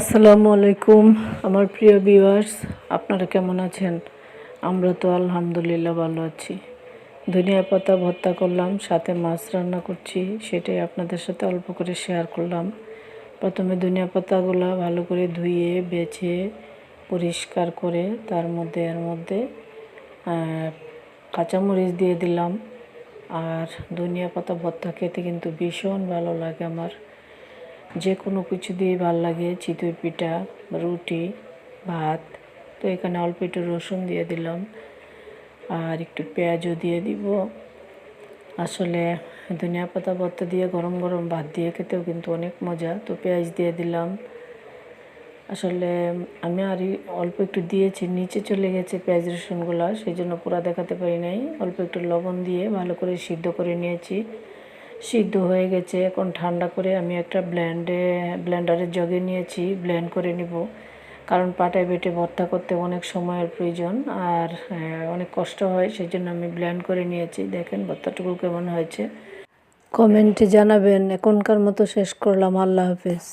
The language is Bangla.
আসসালামু আলাইকুম, আমার প্রিয় ভিউয়ার্স আপনারা কেমন আছেন? আমরা তো আলহামদুলিল্লাহ ভালো আছি। ধনিয়া পাতা ভর্তা করলাম, সাথে মাছ রান্না করছি, সেটাই আপনাদের সাথে অল্প করে শেয়ার করলাম। প্রথমে ধনিয়া পাতাগুলো ভালো করে ধুয়ে, বেছে, পরিষ্কার করে, তার মধ্যে, এর মধ্যে কাঁচামরিচ দিয়ে দিলাম। আর ধনিয়া পাতা ভর্তা খেতে কিন্তু ভীষণ ভালো লাগে আমার। যে কোনো কিছু দিয়ে ভালো লাগে, চিতই পিঠা, রুটি, ভাত। তো এখানে অল্প একটু রসুন দিয়ে দিলাম। আর একটু পেঁয়াজও দিয়ে দিব। আসলে ধনিয়া পাতা ভর্তা দিয়ে গরম গরম ভাত দিয়ে খেতেও কিন্তু অনেক মজা। তো পেঁয়াজ দিয়ে দিলাম। আসলে আমি আর অল্প একটু দিয়েছি, নিচে চলে গেছে পেঁয়াজ রসুনগুলো, সেই জন্য পুরা দেখাতে পারি নাই। অল্প একটু লবণ দিয়ে ভালো করে সিদ্ধ করে নিয়েছি। সিদ্ধ হয়ে গেছে। এখন ঠান্ডা করে আমি একটা ব্ল্যান্ডে ব্ল্যান্ডারের জগে নিয়েছি, ব্ল্যান্ড করে নিব। কারণ পাটায় বেটে ভর্তা করতে অনেক সময়ের প্রয়োজন আর অনেক কষ্ট হয় সেই জন্য আমি ব্ল্যান্ড করে নিয়েছি। দেখেন ভর্তাটুকু কেমন হয়েছে। কমেন্টে জানাবেন। এখনকার মতো শেষ করলাম। আল্লাহ হাফেজ।